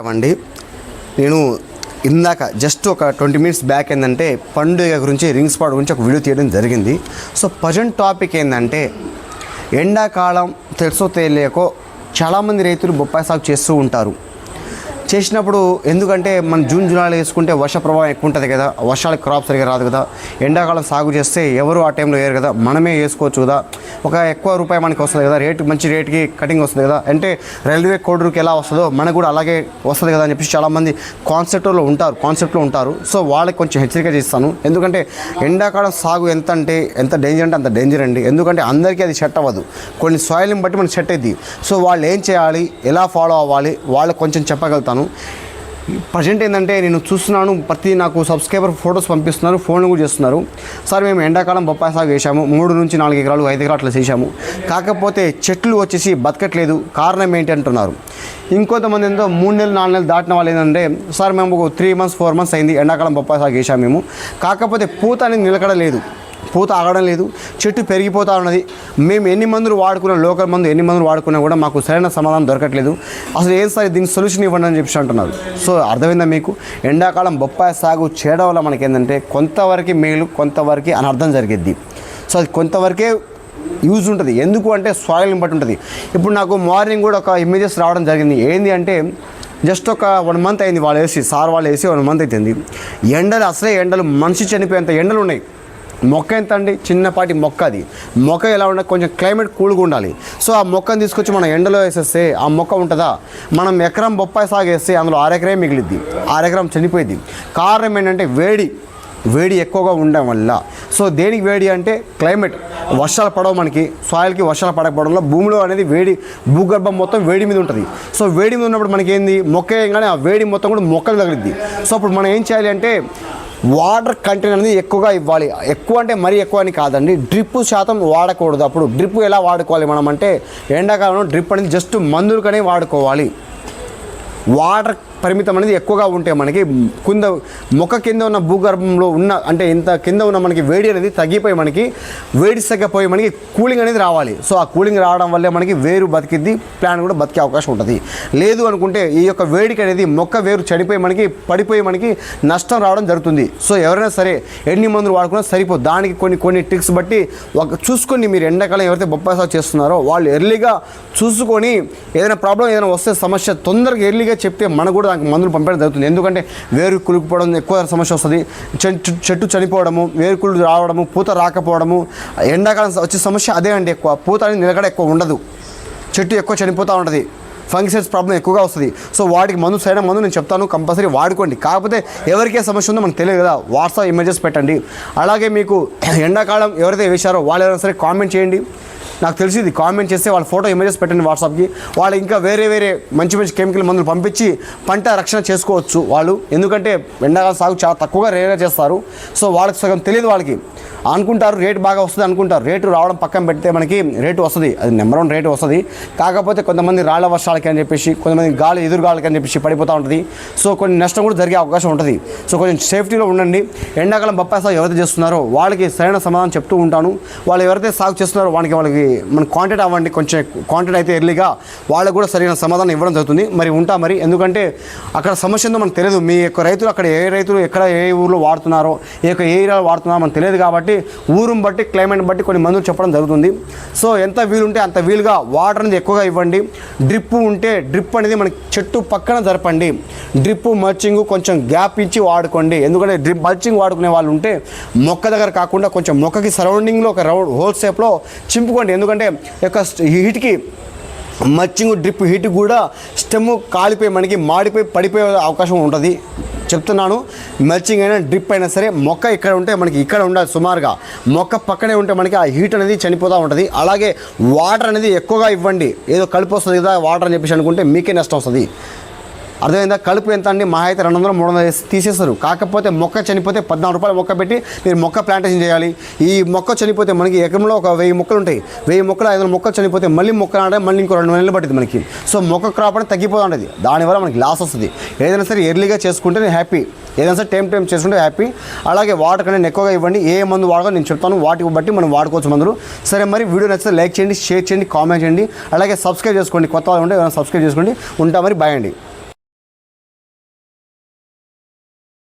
అండి నేను ఇందాక జస్ట్ ఒక ట్వంటీ మినిట్స్ బ్యాక్ ఏంటంటే పండుగ గురించి రింగ్ స్పాట్ గురించి ఒక వీడియో తీయడం జరిగింది. సో ప్రజెంట్ టాపిక్ ఏంటంటే ఎండాకాలం తెలుసో తెలియకో చాలామంది రైతులు బొప్పాయి సాగు చేస్తూ ఉంటారు. చేసినప్పుడు ఎందుకంటే మన జూన్ జూలైలో వేసుకుంటే వర్ష ప్రభావం ఎక్కువ ఉంటుంది కదా వర్షాలు క్రాప్ సరిగా రాదు కదా ఎండాకాలం సాగు చేస్తే ఎవరు ఆ టైంలో వేయరు కదా మనమే వేసుకోవచ్చు కదా ఒక ఎక్కువ రూపాయి మనకి వస్తుంది కదా రేటు మంచి రేటుకి కటింగ్ వస్తుంది కదా అంటే రైల్వే కోడూరుకి ఎలా వస్తుందో మనకు కూడా అలాగే వస్తుంది కదా అని చెప్పేసి చాలామంది కాన్సెప్ట్లో ఉంటారు కాన్సెప్ట్లో ఉంటారు. సో వాళ్ళకి కొంచెం హెచ్చరిక చేస్తాను. ఎందుకంటే ఎండాకాలం సాగు ఎంత అంటే ఎంత డేంజర్ అంటే అంత డేంజర్ అండి. ఎందుకంటే అందరికీ అది సెట్ అవ్వదు. కొన్ని సాయిల్ని బట్టి మనకి సెట్ అయింది సో వాళ్ళు ఏం చేయాలి ఎలా ఫాలో అవ్వాలి వాళ్ళకి కొంచెం చెప్పగలుగుతాను. ప్రజెంట్ ఏంటంటే నేను చూస్తున్నాను ప్రతి నాకు సబ్స్క్రైబర్ ఫొటోస్ పంపిస్తున్నారు ఫోన్లు కూడా చేస్తున్నారు. సార్ మేము ఎండాకాలం బొప్పాయి సాగు చేశాము మూడు నుంచి నాలుగు ఎకరాలు ఐదు ఎకరాలు అట్లా చేశాము. కాకపోతే చెట్లు వచ్చేసి బతకట్లేదు కారణం ఏంటి అంటున్నారు. ఇంకొంతమంది ఏంటో మూడు నెలలు నాలుగు నెలలు దాటిన వాళ్ళు ఏంటంటే సార్ మేము ఒక త్రీ మంత్స్ ఫోర్ మంత్స్ అయింది ఎండాకాలం బొప్పాయి సాగు చేశాము మేము. కాకపోతే పూత అనేది నిలకడలేదు. పూత ఆగడం లేదు. చెట్టు పెరిగిపోతూ ఉన్నది. మేము ఎన్ని మందులు వాడుకున్నా లోకల్ మందు ఎన్ని మందులు వాడుకున్నా కూడా మాకు సరైన సమాధానం దొరకట్లేదు. అసలు ఏం సార్ దీనికి సొల్యూషన్ ఇవ్వండి అని చెప్పి అంటున్నారు. సో అర్థమైందా మీకు? ఎండాకాలం బొప్పాయి సాగు చేయడం వల్ల మనకి ఏంటంటే కొంతవరకు మేలు కొంతవరకు అనర్థం జరిగిద్ది సో అది కొంతవరకే యూజ్ ఉంటుంది. ఎందుకు అంటే సాయిల్ని బట్టి ఉంటుంది. ఇప్పుడు నాకు మార్నింగ్ కూడా ఒక ఇమేజెస్ రావడం జరిగింది. ఏంది అంటే జస్ట్ ఒక వన్ మంత్ అయింది వాళ్ళు వేసి సార్ వాళ్ళు వేసి వన్ మంత్ అవుతుంది ఎండలు అసలే ఎండలు మనిషి చనిపోయేంత ఎండలు ఉన్నాయి. మొక్క ఎంత అండి చిన్నపాటి మొక్క అది మొక్క ఎలా ఉండాలి? కొంచెం క్లైమేట్ కూల్గా ఉండాలి. సో ఆ మొక్కను తీసుకొచ్చి మనం ఎండలో వేసేస్తే ఆ మొక్క ఉంటుందా? మనం ఎకరం బొప్పాయి సాగేస్తే అందులో ఆరెకరే మిగిలిద్ది. ఆరెకరం చనిపోయింది కారణం ఏంటంటే వేడి. వేడి ఎక్కువగా ఉండడం వల్ల. సో దేనికి వేడి అంటే క్లైమేట్. వర్షాలు పడవు మనకి. సాయిల్కి వర్షాలు పడకపోవడం వల్ల భూమిలో అనేది వేడి భూగర్భం మొత్తం వేడి మీద ఉంటుంది. సో వేడి మీద ఉన్నప్పుడు మనకి ఏంది మొక్క వేయగానే ఆ వేడి మొత్తం కూడా మొక్కలు తగిలిద్ది. సో అప్పుడు మనం ఏం చేయాలి అంటే వాటర్ కంటెంట్ అనేది ఎక్కువగా ఇవ్వాలి. ఎక్కువ అంటే మరీ ఎక్కువ అని కాదండి. డ్రిప్ శాతం వాడకూడదు అప్పుడు. డ్రిప్ ఎలా వాడుకోవాలి మనం అంటే ఎండాకాలంలో డ్రిప్ అనేది జస్ట్ మందులకనే వాడుకోవాలి. వాటర్ పరిమితం అనేది ఎక్కువగా ఉంటే మనకి కింద మొక్క కింద ఉన్న భూగర్భంలో ఉన్న అంటే ఇంత కింద ఉన్న మనకి వేడి అనేది తగ్గిపోయి మనకి వేడి తగ్గిపోయి మనకి కూలింగ్ అనేది రావాలి. సో ఆ కూలింగ్ రావడం వల్లే మనకి వేరు బతికిద్ది ప్లాన్ కూడా బతికే అవకాశం ఉంటుంది. లేదు అనుకుంటే ఈ యొక్క వేడికి అనేది మొక్క వేరు చనిపోయి మనకి పడిపోయి మనకి నష్టం రావడం జరుగుతుంది. సో ఎవరైనా సరే ఎన్ని మందులు వాడుకున్నా సరిపోదు దానికి కొన్ని కొన్ని ట్రిక్స్ బట్టి ఒక చూసుకొని మీరు ఎండాకాలం ఎవరైతే బొప్పాయి సాగు చేస్తున్నారో వాళ్ళు ఎర్లీగా చూసుకొని ఏదైనా ప్రాబ్లం ఏదైనా వస్తే సమస్య తొందరగా ఎర్లీగా చెప్తే మనకు కూడా దానికి మందులు పంపడం జరుగుతుంది. ఎందుకంటే వేరు కులుకుపోవడం ఎక్కువ సమస్య వస్తుంది. చెట్టు చెట్టు చనిపోవడము వేరు కుళ్ళు రావడము పూత రాకపోవడము ఎండాకాలం వచ్చే సమస్య అదే అండి ఎక్కువ. పూత అనేది నిలకడ ఎక్కువ ఉండదు. చెట్టు ఎక్కువ చనిపోతూ ఉంటుంది. ఫంగిసైడ్స్ ప్రాబ్లం ఎక్కువగా వస్తుంది. సో వాటికి మందు సరైన మందు నేను చెప్తాను. కంపల్సరీ వాడుకోండి. కాకపోతే ఎవరికే సమస్య ఉందో మనకు తెలియదు కదా. వాట్సాప్ ఇమేజెస్ పెట్టండి. అలాగే మీకు ఎండాకాలం ఎవరైతే వేశారో వాళ్ళు ఎవరైనా సరే కామెంట్ చేయండి. నాకు తెలిసింది కామెంట్ చేస్తే వాళ్ళ ఫోటో ఇమేజెస్ పెట్టండి వాట్సాప్కి వాళ్ళు ఇంకా వేరే వేరే మంచి మంచి కెమికల్ మందులు పంపించి పంట రక్షణ చేసుకోవచ్చు వాళ్ళు. ఎందుకంటే ఎండాకాలం సాగు చాలా తక్కువగా రేరే చేస్తారు. సో వాళ్ళకి సగం తెలియదు వాళ్ళకి. అనుకుంటారు రేటు బాగా వస్తుంది అనుకుంటారు. రేటు రావడం పక్కన పెడితే మనకి రేటు వస్తుంది. అది నెంబర్ వన్ రేటు వస్తుంది. కాకపోతే కొంతమంది రాళ్ళ వర్షాలకి అని చెప్పేసి కొంతమంది గాలి ఎదురుగాలకి అని చెప్పేసి పడిపోతూ ఉంటుంది. సో కొన్ని నష్టం కూడా జరిగే అవకాశం ఉంటుంది. సో కొంచెం సేఫ్టీలో ఉండండి. ఎండాకాలం బొప్పాయి సాగు ఎవరైతే చేస్తున్నారో వాళ్ళకి సరైన సమాధానం చెప్తూ ఉంటాను. వాళ్ళు ఎవరైతే సాగు చేస్తున్నారో వాళ్ళకి వాళ్ళకి మన కాంటాక్ట్ అవ్వండి కొంచెం కాంటాక్ట్ అయితే ఎర్లీగా వాళ్ళకు కూడా సరైన సమాధానం ఇవ్వడం జరుగుతుంది. మరి ఉంటా మరి ఎందుకంటే అక్కడ సమస్య ఏందో మనకు తెలియదు. మీ యొక్క రైతులు అక్కడ ఏ రైతులు ఎక్కడ ఏ ఊర్లో వాడుతున్నారో ఏ యొక్క ఏ ఏరియాలో వాడుతున్నారో మనకు తెలియదు కాబట్టి ఊరుని బట్టి క్లైమేట్ బట్టి కొన్ని మందులు చెప్పడం జరుగుతుంది. సో ఎంత వీలుంటే అంత వీలుగా వాటర్ అనేది ఎక్కువగా ఇవ్వండి. డ్రిప్ ఉంటే డ్రిప్ అనేది మనకి చెట్టు పక్కన జరపండి. డ్రిప్ మర్చింగ్ కొంచెం గ్యాప్ ఇచ్చి వాడుకోండి. ఎందుకంటే డ్రిప్ మల్చింగ్ వాడుకునే వాళ్ళు ఉంటే మొక్క దగ్గర కాకుండా కొంచెం మొక్కకి సరౌండింగ్లో ఒక రౌండ్ హోల్ షేప్లో చింపుకోండి. ఎందుకంటే ఈ యొక్క హీట్కి మచ్చింగ్ డ్రిప్ హీట్ కూడా స్టెమ్ కాలిపోయి మనకి మాడిపోయి పడిపోయే అవకాశం ఉంటుంది. చెప్తున్నాను మల్చింగ్ అయినా డ్రిప్ అయినా సరే మొక్క ఇక్కడ ఉంటే మనకి ఇక్కడ ఉండాలి సుమారుగా. మొక్క పక్కనే ఉంటే మనకి ఆ హీట్ అనేది చనిపోతూ ఉంటుంది. అలాగే వాటర్ అనేది ఎక్కువగా ఇవ్వండి. ఏదో కలుపు వస్తుంది కదా వాటర్ అని చెప్పేసి అనుకుంటే మీకే నష్టం వస్తుంది. అర్థమైందా? కలుపు ఎంత అండి? మహా అయితే రెండు వందలు మూడు వందలు వేసి తీసేస్తారు. కాకపోతే మొక్క చనిపోతే పద్నాలుగు రూపాయలు మొక్క పెట్టి మీరు మొక్క ప్లాంటేషన్ చేయాలి. ఈ మొక్క చనిపోతే మనకి ఎకరంలో ఒక వెయ్యి మొక్కలు ఉంటాయి. వెయ్యి మొక్కలు ఐదు వందల మొక్కలు చనిపోతే మళ్ళీ మొక్క అంటే మళ్ళీ ఇంకో రెండు నెలలు పడుతుంది మనకి. సో మొక్క క్రాప్ అనేది తగ్గిపోతూ ఉంటుంది. దానివల్ల మనకి లాస్ వస్తుంది. ఏదైనా సరే ఎర్లీగా చేసుకుంటే నేను హ్యాపీ ఏదైనా సరే టైం టైం చేసుకుంటే హ్యాపీ అలాగే వాటర్ కన్నా ఎక్కువగా ఇవ్వండి. ఏ మందు వాడుకో నేను చెప్తాను. వాటికి బట్టి మనం వాడుకోవచ్చు మందులు. సరే మరి వీడియో నచ్చితే లైక్ చేయండి షేర్ చేయండి కామెంట్ చేయండి. అలాగే సబ్స్క్రైబ్ చేసుకోండి. కొత్త వాళ్ళు ఉంటే ఏమైనా సబ్స్క్రైబ్ చేసుకోండి. ఉంటా మరి బాయ్